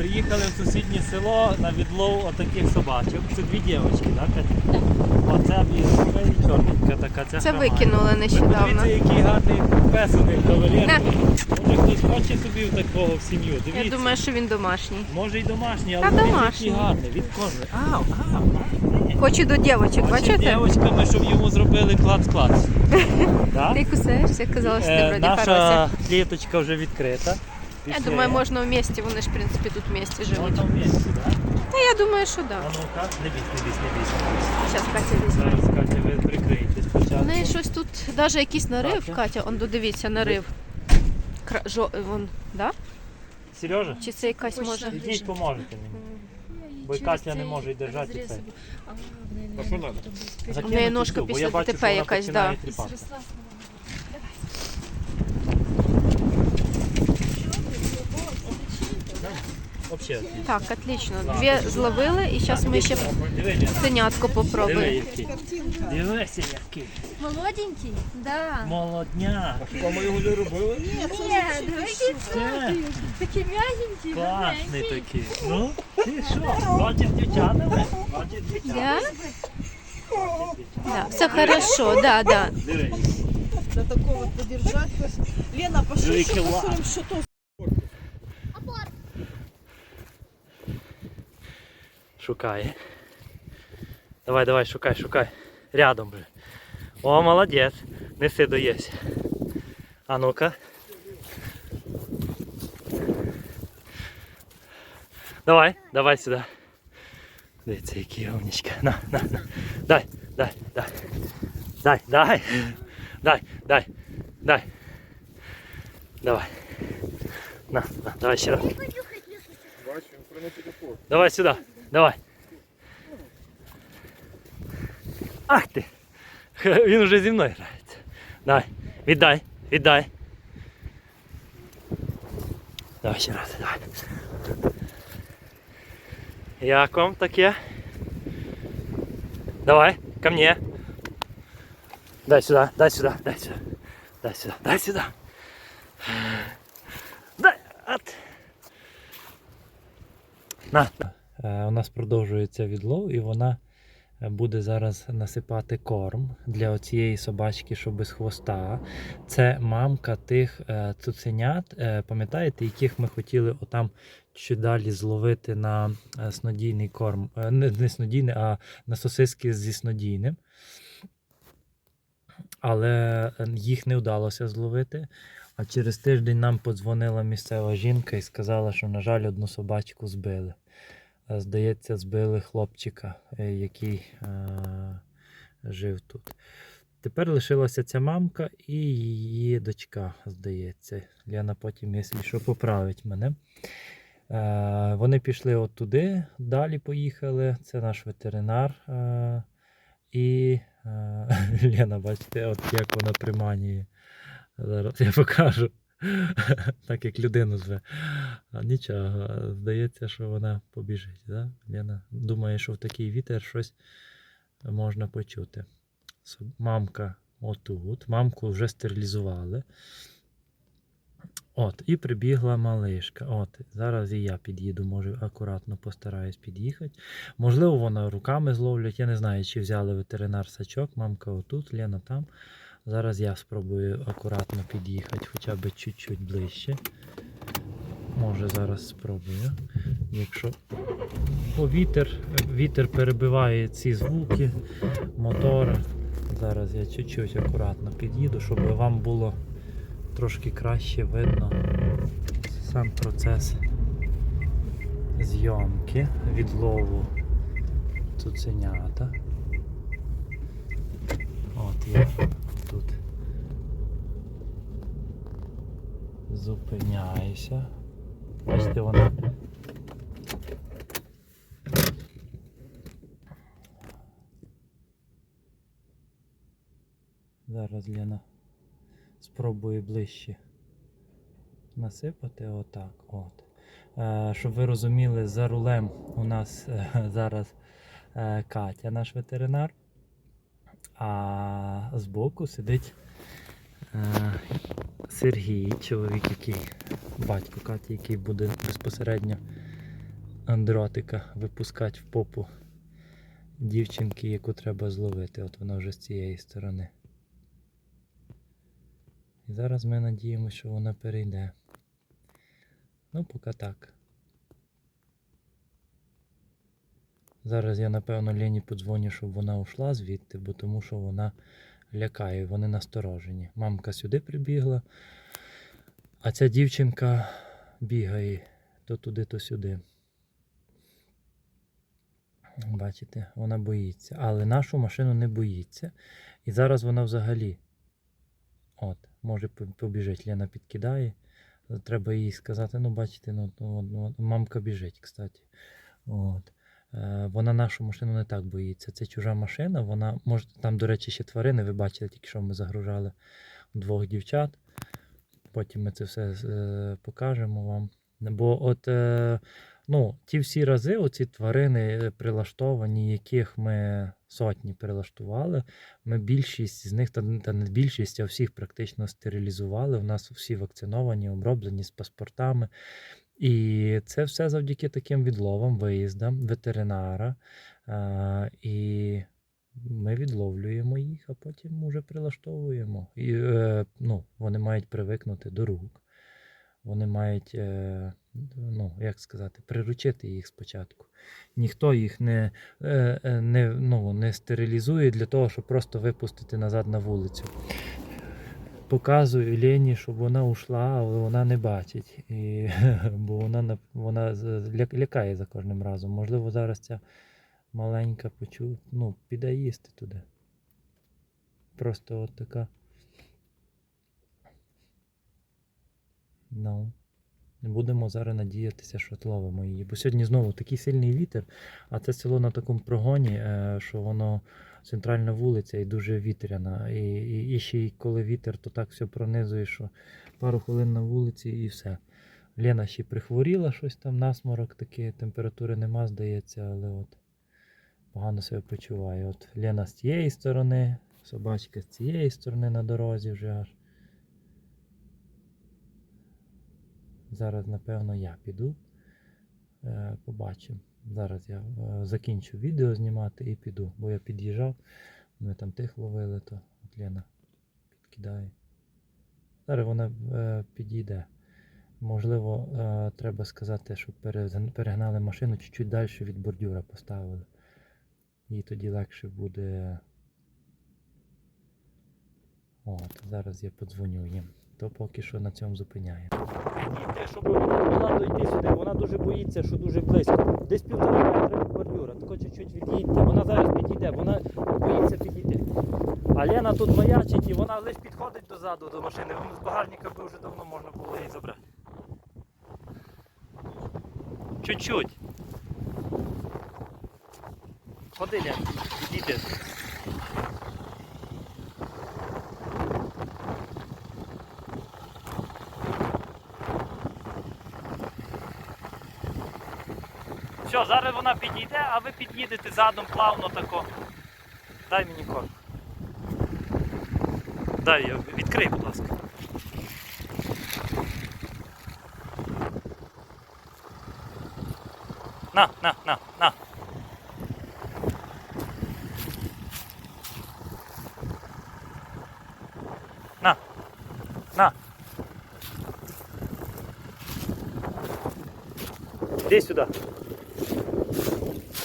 Приїхали в сусіднє село на відлов отаких собачок. Це дві дівчатки, так? Оце біла і чорненька така. Це хромає. викинули Ви нещодавно. Подивіться, який гарний пес у них кавалер. Може хтось хоче собі такого в сім'ю. Дивіться. Я думаю, що він домашній. Може і домашній, але який гарний. Від кожної. Ау, ау, ау. Хочу до Хоче бачите? дівчатками, щоб йому зробили клац-клац. Ти кусаєшся, казала, що ти Е, вроді Наша кліточка вже відкрита. Я думаю, можна в місті, вони ж в принципі тут в місті живуть. Можна в місті, так? Та я думаю, що А так. ну-ка, не бійся, не бійся, не бійся. Зараз Катя візьме. Зараз, Катя, ви прикриєте У спочатку. неї щось тут, навіть якийсь нарив, Катя? Катя, он додивіться, нарив. Кра... Жо... Вон, да? Сережа, Чи це якась може? ідіть поможете мені. Бо й Катя не може й держати це. А що? У неї ножка після я ДТП якась, починає да. Так, отлично. Дві зловили і зараз ми ще Диви, Лена, синятко диви, попробуємо. Дивися, який. Молоденький? Да. Молодняк. Ми його не робили? Нет, дивіться, Це такий м'ягенький. класний такий. Ну, ти що, бачиш дівчатами? Бачиш дівчатами? Да? Все хорошо, да, да. До такого подержать. Лена, пошли Две еще кила. что то. Шукає. Давай, давай, шукай, шукай. Рядом же. О, молодець. Неси доєсь. А ну-ка. Давай, давай сюди. Дивіться, який умничка. На, на, на. Дай, дай, дай. Дай, дай. Дай, дай, дай. Давай. На, на, давай ще раз. Бач, він приносить опор. Давай сюди, давай. Ах ти! Він вже зі мною грається. Давай, віддай, віддай. Давай ще раз, давай. Як вам таке? Давай, ко мне. Дай сюда, дай сюда, дай сюда. Дай сюда, дай сюда. Дай, от. На. Е, У нас продовжується відлов, і вона е, буде зараз насипати корм для оцієї собачки, що без хвоста. Це мамка тих е, цуценят, е, пам'ятаєте, яких ми хотіли отам чи далі зловити на е, снодійний корм. Е, Не, снодійний, а на сосиски зі снодійним. Але е, їх не вдалося зловити. А через тиждень нам подзвонила місцева жінка і сказала, що, на жаль, одну собачку збили. Е, Здається, збили хлопчика, е, який е, жив тут. Тепер лишилася ця мамка і її дочка, здається. Лена потім, якщо що, поправить мене. Е, вони пішли от туди, далі поїхали. Це наш ветеринар. Е, і е, Лена, бачите, от як вона приманює. Зараз я покажу. Так як людину зве. А нічого, здається, що вона побіжить. Да? Лена думає, що в такий вітер щось можна почути. Мамка отут. Мамку вже стерилізували. От, і прибігла малишка. От, зараз і я під'їду, може акуратно постараюсь під'їхати. Можливо, вона руками зловлять. Я не знаю, чи взяли ветеринар сачок. Мамка отут, Лена там. Зараз я спробую акуратно під'їхати, хоча б чуть-чуть ближче. Може зараз спробую. Якщо Бо вітер, вітер перебиває ці звуки мотора. Зараз я чуть-чуть акуратно під'їду, щоб вам було трошки краще видно сам процес зйомки, відлову цуценята. От я тут зупиняюся. Бачите, вона Зараз Лена спробує ближче насипати отак. От. Е, щоб ви розуміли, за рулем у нас е, зараз е, Катя, наш ветеринар, а збоку сидить е, Сергій, чоловік, який батько Каті, який буде безпосередньо дротика випускати в попу дівчинки, яку треба зловити. От вона вже з цієї сторони. І зараз ми надіємося, що вона перейде. Ну, поки так. Зараз я, напевно, Лені подзвоню, щоб вона ушла звідти, бо тому що вона лякає, вони насторожені. Мамка сюди прибігла, а ця дівчинка бігає то туди, то сюди. Бачите, вона боїться. Але нашу машину не боїться. І зараз вона взагалі. От, може побіжить. Лена підкидає. Треба їй сказати, ну, бачите, ну, ну, мамка біжить, кстати. От. Е, Вона нашу машину не так боїться. Це чужа машина. Вона може там, до речі, ще тварини. Ви бачили, тільки що ми загружали двох дівчат. Потім ми це все е, покажемо вам. Бо от е, ну, ті всі рази, оці тварини прилаштовані, яких ми сотні прилаштували, ми більшість з них, та, та не більшість, а всіх практично стерилізували. У нас всі вакциновані, оброблені з паспортами. І це все завдяки таким відловам, виїздам, ветеринара. А, і ми відловлюємо їх, а потім уже прилаштовуємо. І е, ну, вони мають привикнути до рук. Вони мають, е, ну, як сказати, приручити їх спочатку. Ніхто їх не, е, е, не, ну, не стерилізує для того, щоб просто випустити назад на вулицю. Показую Лені, щоб вона ушла, але вона не бачить. І, бо вона, вона лякає за кожним разом. Можливо, зараз ця маленька почу, ну, піде їсти туди. Просто от така. Ну. Будемо зараз надіятися, що зловимо її. Бо сьогодні знову такий сильний вітер, а це село на такому прогоні, е, що воно центральна вулиця і дуже вітряна. І, і, і ще й коли вітер, то так все пронизує, що пару хвилин на вулиці і все. Лена ще прихворіла щось там, насморок такий, температури нема, здається, але от погано себе почуває. От Лена з цієї сторони, собачка з цієї сторони на дорозі вже аж. Зараз, напевно, я піду. Е, побачимо. Зараз я е, закінчу відео знімати і піду, бо я під'їжджав, ми там тих ловили, то от Лена підкидає. Зараз вона е, підійде. Можливо, треба сказати, щоб перегнали машину чуть-чуть далі від бордюра поставили. І тоді легше буде. От, зараз я подзвоню їм. То поки що на цьому зупиняє. Підійти, щоб вона дойти сюди. Вона дуже боїться, що дуже близько. Десь півтора метра від бордюра. Тако чуть-чуть від'їдьте. Вона зараз підійде, вона боїться підійти. А Лена тут маячить і вона лише підходить дозаду до машини. Вона з багажника би вже давно можна було її забрати. Чуть-чуть. Ходи, Лен, підійди. Все, зараз вона підійде, а ви під'їдете задом плавно тако. Дай мені корм. Дай, відкрий, будь ласка. На, на. На.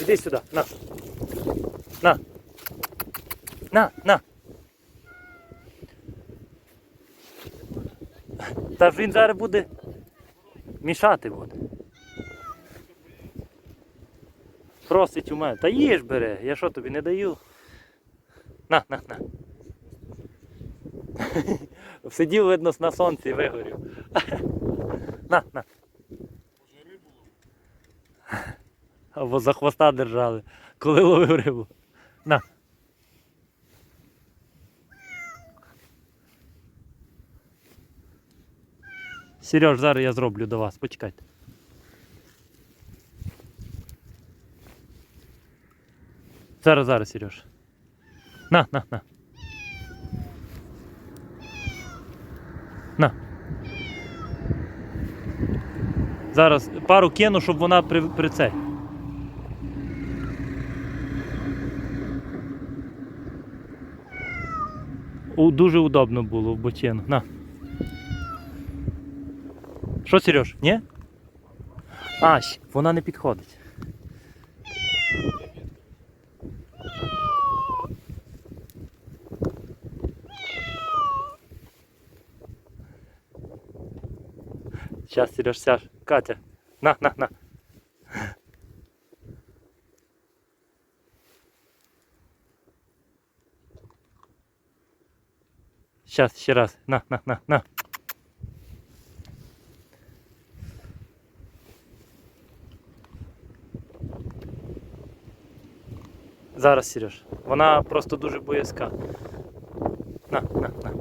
Іди сюди. На. На. На, на. Та ж він зараз буде мішати буде. Просить у мене. Та їж бере, я що тобі не даю. На, на, на. Сидів, видно, на сонці вигорів. На, на. Або за хвоста держали, коли ловив рибу. На. Сереж, зараз я зроблю до вас, почекайте. Зараз, зараз, Сереж. На, на, на. На. Зараз пару кину, щоб вона при, при цей. Дуже удобно було в бочину. На. Що, Сереж? Ні? А, щ, вона не підходить. Сейчас, Сереж, сядь. Катя. На, на, на. Сейчас, ще раз. На, на, на, на. Зараз, Сереж. Вона просто дуже боязка. На, на, на.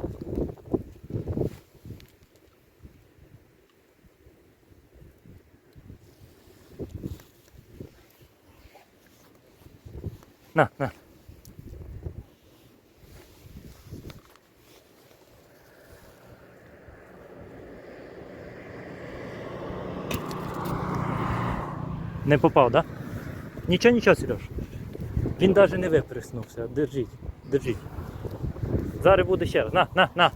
На, на. Не попав, так? Да? Нічого, нічого, Сереж. Він навіть не виприснувся. Держіть, держіть. Зараз буде ще раз. На, на, на.